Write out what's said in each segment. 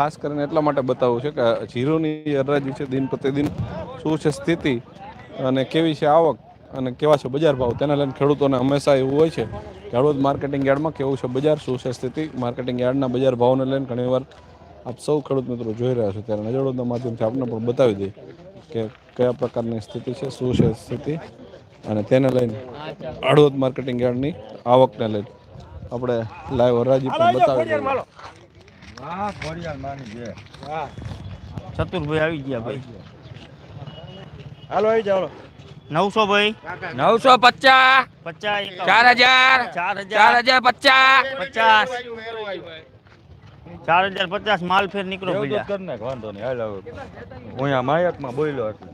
ખાસ કરીને એટલા માટે બતાવું છે કે જીરોની હરાજી છે દિન પ્રતિદિન. શું છે સ્થિતિ અને કેવી છે આવક અને કેવા છે બજાર ભાવ? તેના લઈને ખેડૂતોને હંમેશા એવું હોય છે કે હળવદ માર્કેટિંગ યાર્ડમાં કેવું છે બજાર, શું છે સ્થિતિ? માર્કેટિંગ યાર્ડના બજાર ભાવને લઈને ઘણીવાર આપ સૌ ખેડૂત મિત્રો જોઈ રહ્યા છો. ત્યારે નજરોના માધ્યમથી આપને પણ બતાવી દઈએ કે કયા પ્રકારની સ્થિતિ છે, શું છે સ્થિતિ અને તેને લઈને હળવદ માર્કેટિંગ યાર્ડની આવકને લઈને આપણે લાઈવ હરાજી પણ બતાવી ચતુરભાઈ આવી ગયા ભાઈ. હાલો આવી જાઓ. નવસો ભાઈ. નવસો પચાસ. પચાસ ચાર હજાર. ચાર હજાર. હજાર પચાસ. પચાસ. ચાર હજાર પચાસ માલ ફેર નીકળો વાંધો નહીં. હાલ હવે. હું માયકમાં બોલ્યો એટલે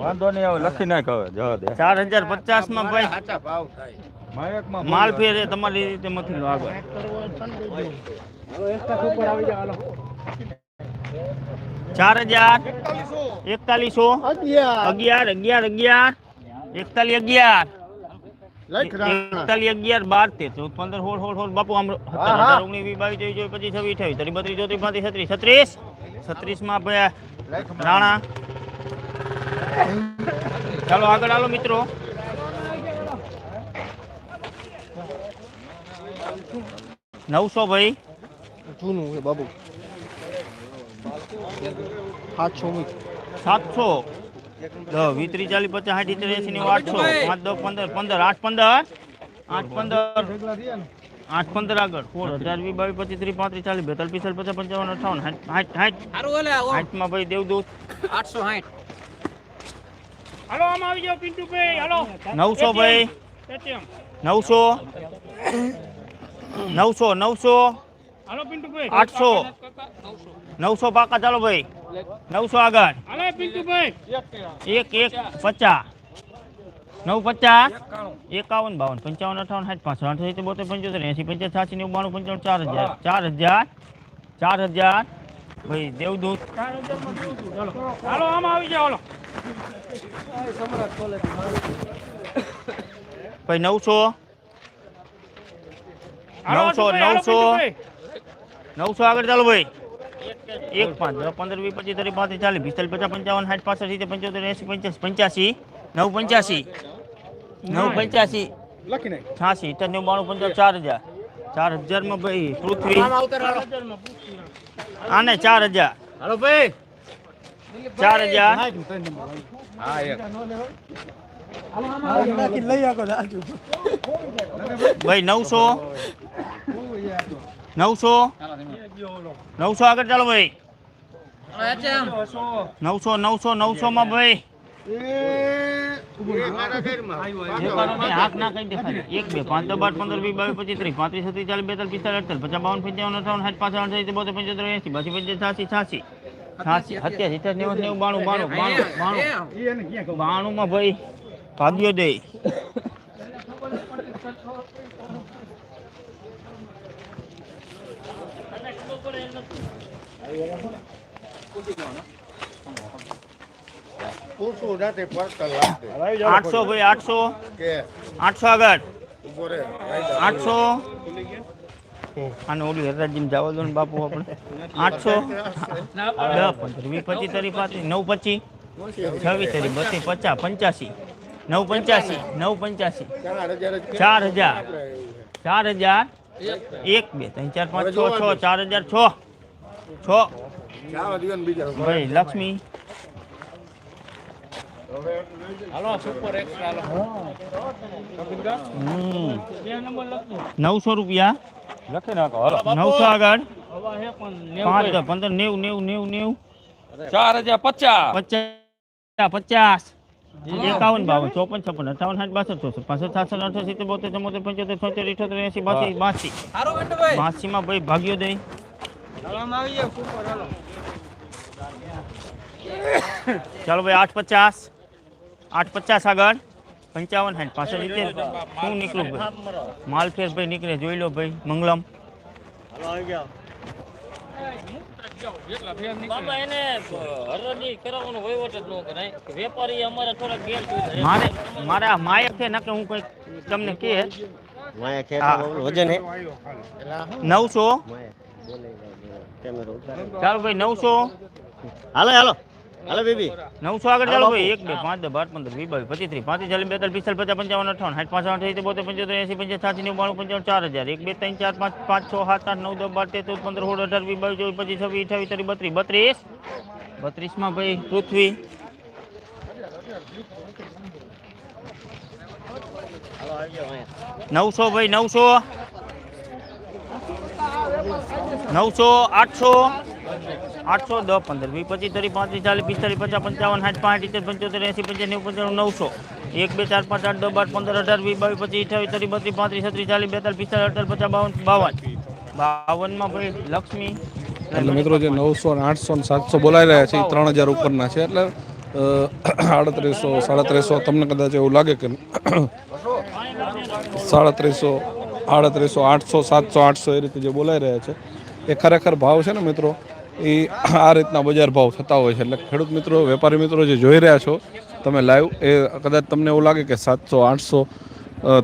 વાંધો નહીં હવે લખી નાખ હવે જવા દે. ચાર હજાર પચાસમાં ભાઈ. માયકમાં માલ. ફેર એ તમારી રીતે મથી લો આગળ ચાર હજાર. એકતાલીસો. અગિયાર. અગિયાર અગિયાર એકતાલીસ અગિયાર. એકતાલી અગિયાર બાર તેર ચૌદ પંદર સોળ સોળ સોળ. બાપુ આમ ઓગણીસ વીસ બાવીસ ત્રેવીસ ચોવીસ પચીસ છવ્વીસ અઠાવીસ ત્રીસ બત્રીસ ચોત્રીસ પાંત્રીસ છત્રીસ. છત્રીસ? છત્રીસ ભાઈ રાણા. ચાલો આગળ હાલો મિત્રો. નવસો ભાઈ? જૂનું છે બાબુ. સાતસો સાતસો? દસ વીસ ત્રીસ ચાલીસ પચાસ સાઠ સિત્તેર એસી નેવું આઠસો પાંચ દસ પંદર પંદર આઠ પંદર? આઠ પંદર. આઠ પંદર આગળ. સોળ હજાર વીસ બાવીસ પચીસ ત્રીસ પાંત્રીસ ચાલીસ બેતાલીસ પિસ્તાલીસ પચાસ પંચાવન અઠાવન સાઠ સાઠ સાઠમાં ભાઈ દેવદૂત. આઠસો સાઠ હાલો આમાં આવી જાઓ પિન્ટુભાઈ. હાલો. નવસો ભાઈ. નવસો. નવસો નવસો આઠસો નવસો પાકા ચાલો ભાઈ નવસો આગળ એક એક પચાસ નવ પચાસ એકાવન બાવન પંચાવન અઠાવન સાઠ પાંચ આઠ સિત્તેર બોતેર પંચોતેર એસી પંચાસ છ્યાસી નેવું બાણું પંચાવન ચાર હજાર ચાર હજાર ચાર હજાર ભાઈ દેવદૂત હાલો આમ આવી જાઓ હાલો. ભાઈ નવસો। નવસો નવસો. નવસો આગળ ચાલો ભાઈ. એક પાંચ પંદર વીસ પચીસ ત્રીસ પાંત્રીસ ચાલીસ પિસ્તાલીસ પચાસ પંચાવન સાઠ પાસઠ સિત્તેર પંચોતેર એસી પંચાસ પંચ્યાસી નવ પંચ્યાસી. નવ પંચ્યાસી. છ્યાસી ત્રણ નેવું બાણું પંચાવન ચાર હજાર. ચાર હજારમાં ભાઈ પૃથ્વી. આને ચાર હજાર. હાલો ભાઈ. ચાર હજાર. ભાઈ નવસો. નવસો. નવસો આગળ ચાલો ભાઈ. નવસો નવસો નવસો માં ભાઈ. ના કઈ દેખાય એક બે પાંચ દસ બાર પંદર વીસ બાવીસ પચીસ ત્રીસ પાંત્રીસ છત્રીસ ચાલીસ બેતાલીસ પિસ્તાલીસ અડતાલીસ પચાસ બાવન પંચાવન અઠાવન સાઠ પાસઠ અડતાલીસ બોતેર પંચોતેર એસી બાસી છ્યાસી છાસી સત્યાસી નેવું નેવું બાણું બાણું બાણું બાણું. બાણું માં ભાઈ. ભાગ્યો દે આઠસો ભાઈ આઠસો આઠસો આગળ આઠસો અને ઓલી હરરાજી જવા દો ને બાપુ આપણે આઠસો દસ પંદર વીસ પચીસ તારીખ પાંત્રીસ નવ પચીસ છવ્વીસ તારીખ બત્રીસ પચાસ પંચ્યાસી નવ પંચ્યાસી નવ પંચ્યાસી ચાર હજાર. ચાર હજાર એક બે. ત્રણ ચાર પાંચ છ છ ચાર હજાર છ. છ. ભાઈ લક્ષ્મી. નવસો રૂપિયા. લખી નાખો નવસો આગળ. પાંચ પંદર નેવું નેવું નેવું નેવું. ચાર હજાર પચાસ. પચાસ પચાસ. એકાવન બાવન ચોપન છપ્પન અઠાવન સાઠ બાસઠ ચોસઠ પાસઠ સાતસઠ અઠાસી સિત્તેર બોતેર ચુમ્મોતેર પંચોતેર છોતેર ઇઠોતેર એસી બાસી બાસી. બાસીમાં ભાઈ ભાગ્યો દઈ ચાલો ભાઈ આઠ પચાસ. આઠ પચાસ આગળ. પંચાવન સાઠ પાસઠ સિત્તેર. શું નીકળું ભાઈ? માલફેર ભાઈ નીકળે જોઈ લો ભાઈ મંગલમ. બાબા એને હરદી કરાવવાનો વહીવટ જ ન કરાય. વેપારી અમારા થોડા ગેર મારે મારે આ માયક છે નકે હું કંઈક તમને કે માયક હા. વજન હે. નવસો? ચાલો ભાઈ નવસો. હાલો હાલો. હાલો બેબી. નવસો આગળ ચાલો ભાઈ એક બે પાંચ બાર પંદર વીસ બાવીસ પચીસ ત્રીસ પાંત્રીસ ચાલીસ બેતાલીસ પિસ્તાલીસ પચાસ પંચાવન અઠાવન સાઠ પાંચ આઠ સિત્તેર બોતેર પંચોતેર એસી પંચાસ સાતસી નેવું બાણું પંચાવન ચાર હજાર. એક બે ત્રણ ચાર પાંચ પાંચ છ સાત આઠ નવ દસ બાર તેર ચૌદ પંદર સોળ અઢાર વીસ બાવીસ ચોવીસ પચીસ છવ્વીસ અઠાવીસ ત્રીસ બત્રીસ બત્રીસ. બત્રીસમાં ભાઈ પૃથ્વી. નવસો ભાઈ નવસો. નવસો આઠસો. આઠસો દસ પંદર. વીસ, પચીસ, ત્રીસ, પાંત્રીસ, ચાલીસ, પિસ્તાલીસ, પચાસ, પંચાવન, સાઠ પાંચ ઇત્તેર પંચોતેર, એસી નેવું પંચાણું નવસો. એક, બે, ચાર, પાંચ, આઠ, દસ, બાર, પંદર, અઢાર, વીસ, બાવીસ, પચીસ, અઠાવીસ, ત્રીસ, બત્રીસ, પાંત્રીસ, છત્રીસ, ચાલીસ, બેતાલીસ, પિસ્તાલીસ અઢાર પચાસ, બાવન બાવન. બાવનમાં ભાઈ લક્ષ્મી. એટલે મિત્રો જે નવસો ને આઠસો ને સાતસો બોલાવી રહ્યા છે, એ ત્રણ હજાર ઉપરના છે, એટલે આડત્રીસો, સાડત્રીસો, તમને કદાચ એવું લાગે કે સાડત્રીસો, આડત્રીસો, આઠસો, સાતસો, આઠસો, એ રીતે જે બોલાઈ રહ્યા છે. એ ખરેખર ભાવ છે ને મિત્રો? એ આ રીતના બજાર ભાવ થતા હોય છે. એટલે ખેડૂત મિત્રો, વેપારી મિત્રો જે જોઈ રહ્યા છો, તમે લાઈવ, એ કદાચ તમને એવું લાગે કે સાતસો, આઠસો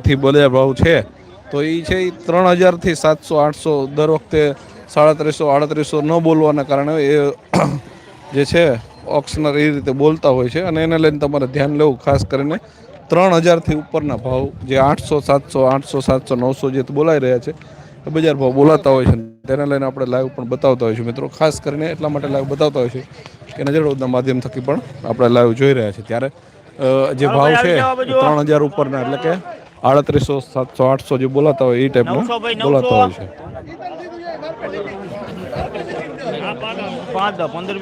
થી બજાર ભાવ છે. તો એ છે એ ત્રણ હજારથી સાતસો, આઠસો દર વખતે સાડત્રીસો, આડત્રીસો ન બોલવાના કારણે એ જે છે ઓક્શનર એ રીતે બોલતા હોય છે. અને એને લઈને તમારે ધ્યાન લેવું, ખાસ કરીને ત્રણ હજારથી ઉપરના ભાવ, જે આઠસો, સાતસો આઠસો, સાતસો, નવસો જે બોલાઈ રહ્યા છે, એ બજાર ભાવ બોલાતા હોય છે. તેને લઈને આપણે લાઈવ પણ બતાવતા હોઈએ છીએ મિત્રો. ખાસ કરીને એટલા માટે લાઈવ બતાવતા હોય છે કે નજરોના માધ્યમ થકી પણ આપણે લાઈવ જોઈ રહ્યા છીએ. ત્યારે જે ભાવ છે ત્રણ હજાર ઉપરના એટલે કે આડત્રીસો સાતસો આઠસો જે બોલાતા હોય એ ટાઈપનું. બોલાતા હોય છે. પંદર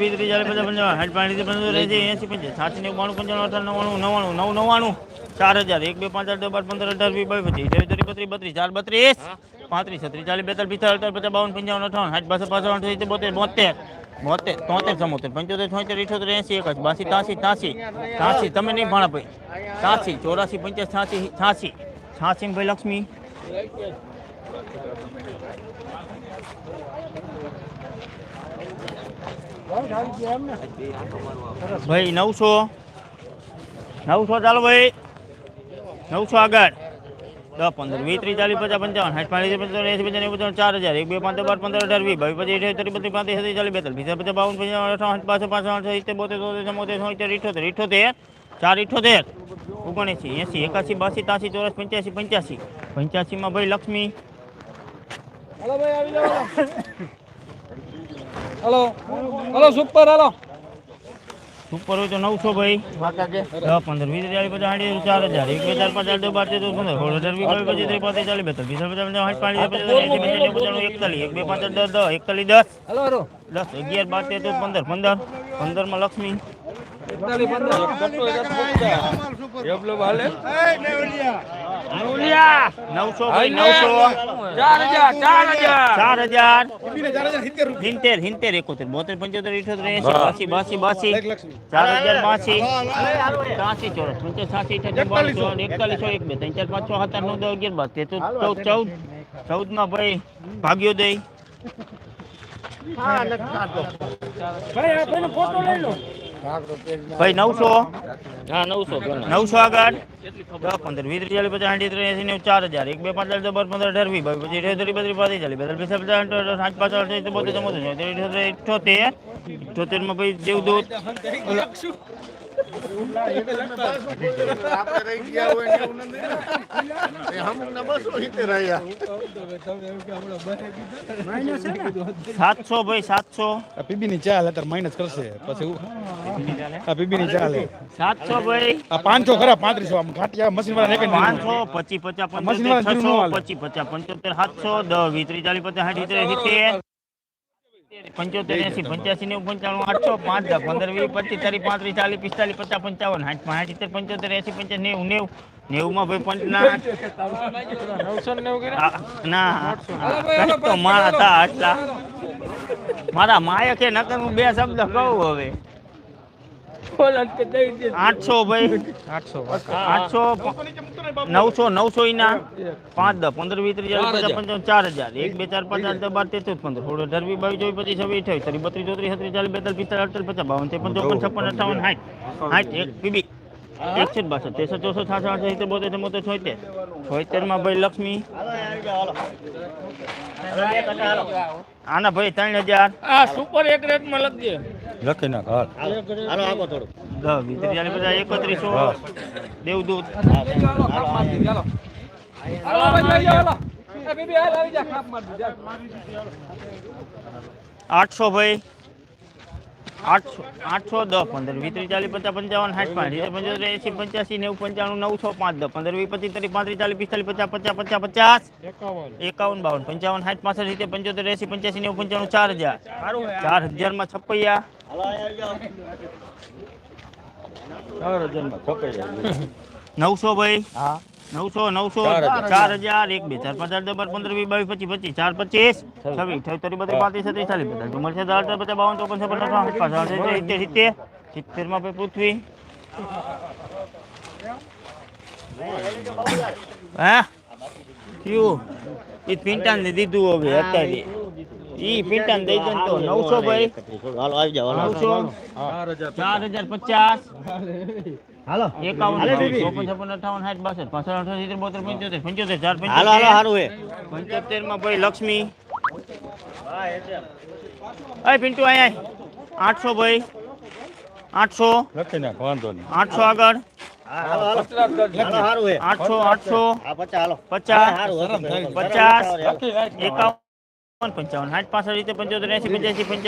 વીસ ત્રીસ ચાલીસ પચાસ પંચાવન સાઠ પાંચ પંદર એસી એસી પંચાસ સાતસી નેવું બાણું પંચાણું અઠાણું નવ્વાણું નવ્વાણું નવ નવ્વાણું ચાર હજાર, એક, બે, પાંચ આઠ દસ, બાર, પંદર, અઢાર, વીસ, બાવીસ, પચીસ અઠાવીસ ત્રીસ બત્રીસ બત્રીસ, ચાર, બત્રીસ, પાંત્રીસ, છત્રીસ, ચાલીસ, બેતાલીસ પિસ્તાલીસ અડતાલીસ, પચાસ, બાવન, પંચાવન, અઠાવન, સાઠ પાસઠ પાસઠ આઠ સિત્તેર બોતેર બોતેર બોતેર તોતેર, ચમોતેર, પંચોતેર, છોતેર, ઇઠોતેર એસી એકાસી બાસી ત્યાસી ત્યાસી ત્યાસી તમે નહીં ભાણા ભાઈ ત્યાસી ચોરાસી પંચાસ છ્યાસી છ્યાસી છ્યાસી ભાઈ લક્ષ્મી. ભાઈ નવસો નવસો ચાલો ભાઈ. નવસો આગળ. દસ, પંદર, વીસ, ત્રીસ, ચાલીસ, પચાસ, પંચાવન, સાઠ પાંચ પંચાવન એસી, પંચાવન નેવું પંચાવન, ચાર હજાર, એક, બે, પાંચ બાર, પંદર, અઢાર, વીસ, બાવીસ, પચીસ અઠાવીસ ત્રીસ, બત્રીસ, પાંત્રીસ, છત્રીસ, ચાલીસ, બેતાલીસ, વીસ, પચાસ, બાવન, પંચાવન, અઠાવન પાછળ પાંચ આઠ સિત્તેર, બોતેર તોતેર ચમોતેર છોતેર ઇઠોતેર ઇઠોતેર, ચાર, ઇઠોતેર, ઓગણએંસી, એંસી, એકાસી, બાસી, ત્યાસી, ચોરસ, પંચ્યાસી પંચ્યાસી પંચ્યાસીમાં ભાઈ લક્ષ્મી. હાલો. હાલો, સુપર, હાલો. સુપર હોય તો નવસો ભાઈ. દસ પંદર વીસ હજાર પચાસ સાઠ ચાર હજાર. એક બે ચાર પાંચ દો દસ બાર તેર પંદર. સોળ હજાર વીસ પચીસ ત્રીસ પાંત્રીસ ચાલીસ બેતાલીસ વીસ પચાસ સાઠ પાંચ પચાસ પંચાવન એકતાલીસ. એક બે પાંચ દસ દસ એકતાલીસ દસ. દસ અગિયાર બાર તેર ચૌદ પંદર. પંદર. પંદરમાં લક્ષ્મી. એકતાલીસ ભાઈ નવસો ચાર હજાર ચાર હજાર! ચાર હજાર. હિંતેર હિંતેર એકોતેર. બોતેર પંચોતેર ઇઠોતેર એસી બાસી બાસી. બાસી ચાર હજાર બાસી. ત્યાસી ચોરસ પંચાસ સાસી એકતાલીસ. એક બે. ત્રણ ચાર પાંચ છ સાત આઠ નવ દસ અગિયાર બાર. તેર ચૌદ ચૌદ ચૌદ. ચૌદમાં ભાઈ ભાગ્યોદય ભાઈ નવસો? હા નવસો નવસો આગળ? દસ પંદર વીસ ચાલીસ પચાસ ત્રીસ એસી ચાર હજાર. એક બે પાંચ ચાલીસ બાર પંદર અઢાર વીસ પચીસ અઠ્યાવીસ ત્રીસ બત્રીસ પાંત્રીસ ચાલીસ પિસ્તાલીસ પચાસ સાઠ સાઠ પાંચ આઠ સિત્તેર બોતેર ચૌદ ઇઠોતેર ઇઠોતેર ઇઠોતેરમાં ભાઈ દેવદૂત સાતસો ભાઈ સાતસો. પીબી ની ચાલે તાર માઇનસ કરશે. પછી પીબી ની ચાલે સાતસો ભાઈ. આ પાંચસો ખરા પાંત્રીસો આમ ઘાટિયા મશીન વાળા પાંચસો મશીન પંચોતેર વાળા હાલે. પચીસ પંચોતેર સાતસો દસ વીસ ત્રીસ ચાલીસ પચાસ સાઠ સિત્તેર. પંચોતેર એસી પંચ્યાસી નેવું પંચાણું આઠસો પાંચ દસ પંદર વીસ પચીસ ત્રીસ પાંત્રીસ ચાલીસ પિસ્તાલીસ પચાસ પંચાવન સાઠ પાંચ સિત્તેર પંચોતેર એસી પંચાસ નેવું નેવું ભાઈ પંચના આ, ના મારા હતા આટલા. મારા માયા નકર હું બે શબ્દ કહું હવે. આઠસો ભાઈ. આઠસો. આઠસો નવસો નવસો ઈના. પાંચ દસ પંદર વીસ ત્રીસ ચાલીસ પંચાવન ચાર હજાર. એક બે ચાર પાંચ આઠ દસ બાર પંદર. સોળ અઢાર વીસ બાવીસ ચોવીસ પચીસ છવ્વીસ અઠાવીસ ત્રીસ બત્રીસ ચોત્રીસ છત્રીસ ચાલીસ બેતાલીસ પિસ્તાલીસ અડતાલીસ પચાસ બાવન ત્રેપન ચોપન છપ્પન અઠાવન સાઠ સાઠ એક પીબી. એકસો બાસઠ ત્રેસઠ ચોસઠ છાસઠ આઠ સિત્તેર બોતેર ચુમ્મોતેર છોતેર. છોતેરમાં ભાઈ લક્ષ્મી. આના ભાઈ ત્રણ હજાર. આ સુપર એક રેટમાં લખજે. લખી નાખ હાલ. વીસ ત્રીસ ચાલીસ પચાસ એકત્રીસો દેવદૂત. આઠસો ભાઈ. આઠસો આઠસો દસ પંદર વીત્રીસ ચાલીસ પચાસ પંચાવન સાઠ પાંચ પંચોતેર એસી પંચ્યાસી નેવું પંચાણું નવસો પાંચ દસ પંદર વીસ પચીસ ત્રીસ પાંત્રીસ ચાલીસ પિસ્તાલીસ પચાસ પચાસ પચાસ પચાસ. એકાવન બાવન પંચાવન સાઠ પાસઠ રીતે પંચોતેર એસી પંચ્યાસી નેવું પંચાણું ચાર હજાર. ચાર હજારમાં છપૈયા ચાર હજારમાં કપાઈ જાય નવસો ભાઈ? નવસો નવસો. ચાર હજાર. એક બે ચાર પાંચ આઠ દસ બાર પંદર વીસ બાવીસ પચીસ પચીસ ચાર પચીસ. છવ્વીસ. અઠ્યાવીસ બત્રીસ પાંત્રીસ છત્રીસ ચાલીસ પચાસ. ચુમ્માલીસ છેતાલીસ અડતાલીસ પચાસ બાવન ચોપન છપ્પન અઠાવન પાસઠ સિત્તેર સિત્તેર સિત્તેર. માં ભાઈ પૃથ્વી. હે? કયું એ પિંટાન ને દીધું હવે અત્યારે. ઈ પિંટાન દઈ દે તો. નવસો ભાઈ. નવસો? ચાર હજાર પચાસ. એકાવન ચોપન છપ્પન અઠાવન સાઠ બાસઠ પાસઠ અઠાવન સિત્તેર બોતેર પંચોતેર પંચોતેર ચાર પંચોતેર. પંચોતેરમાં ભાઈ લક્ષ્મી. અય પિન્ટુ અહીંયા આઠસો ભાઈ. આઠસો. લખી નાખ વાંધો નહીં. આઠસો આગળ. આઠસો આઠસો. પચાસ પચાસ. એકાવન. પંચાવન સાઠ પાસઠ રીતે પંચોતેર એસી પંચ્યાસી પંચ્યાસી.